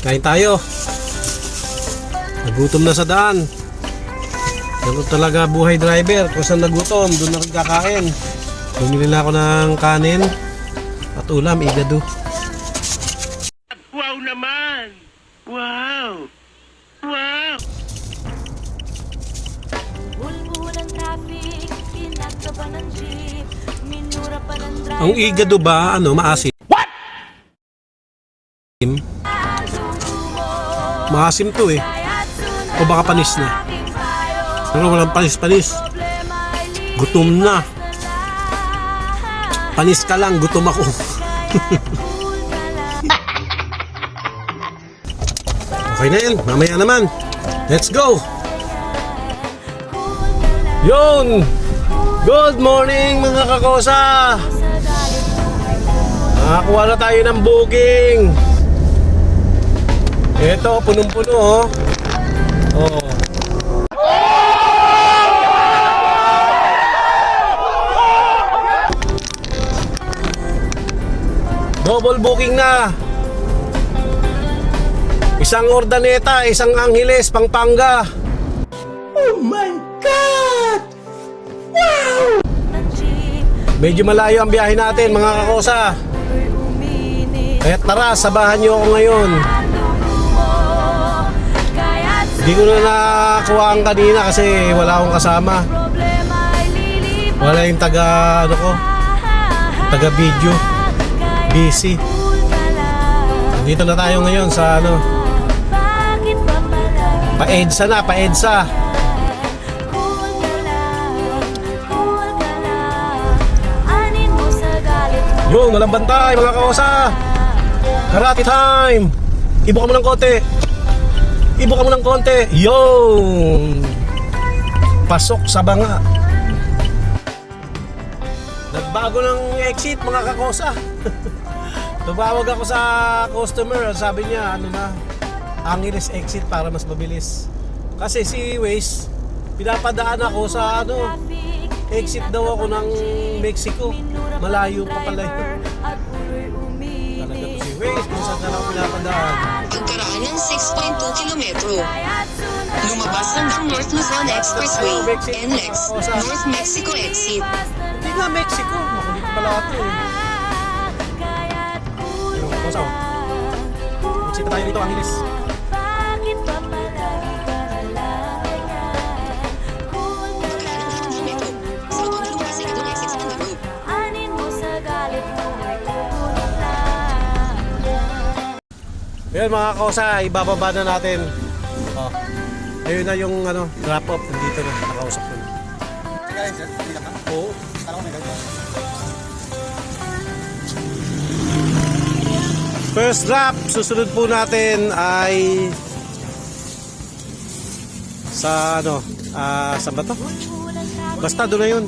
Kain tayo. Nagutom na sa daan. Ganun talaga buhay driver. Kung saan nagutom, doon na kakain. Bumili na ako ng kanin at ulam, igado. Wow naman! Wow! Wow! Bulbul ang traffic, ng jeep, minura pa ng driver. Ang igado ba, ano, maasim? Maasim to eh. O baka panis na. Pero walang panis-panis. Gutom na. Panis ka lang, gutom ako. okay na yan, mamaya naman. Let's go! Yun! Good morning mga kakosa! Nakakuha na tayo ng booking. Ito, punong-puno oh. Oh. Double booking na. Isang Ordaneta, isang Angeles, Pampanga. ng jeep, Medyo malayo ang biyahe natin mga kakosa. Kaya tara, sabahan niyo ako ngayon. Hindi ko na nakakuha ang kanina kasi wala akong kasama. Wala yung taga, ano ko, taga video. Busy. Dito na tayo ngayon sa ano, pa-EDSA na, pa-EDSA. Cool ka lang, cool ka lang. Anin mo sa galit mo. Yun, walang bantay mga kaosa. Karate time! Ibo ka mo ng konti. Ibo ka mo ng konti. Yun! Pasok sa banga. Nagbago ng exit mga kakosa. Tumawag ako sa customer. Sabi niya, ano na, Angeles exit para mas mabilis. Kasi si Waze, pinapadaan ako sa ano, exit daw ako ng Mexico. Malayo pa pala yun. Talaga to si Waze kung saan na ako pinapadaan. Pagkaraan ng 6.2 kilometro. Lumabas hanggang North Luzon Expressway, NLEX, North Mexico exit. Hindi nga Mexico. Makulit pala ito eh. Cool Exit na tayo dito, Angeles. Ngayon mga kausa, ibababa na natin. Oh. Ayun na yung ano, drop off. Nandito na, nakausap ko na. Oo. First drop, susunod po natin ay sa ano, ah, sa ba? Basta doon na yun.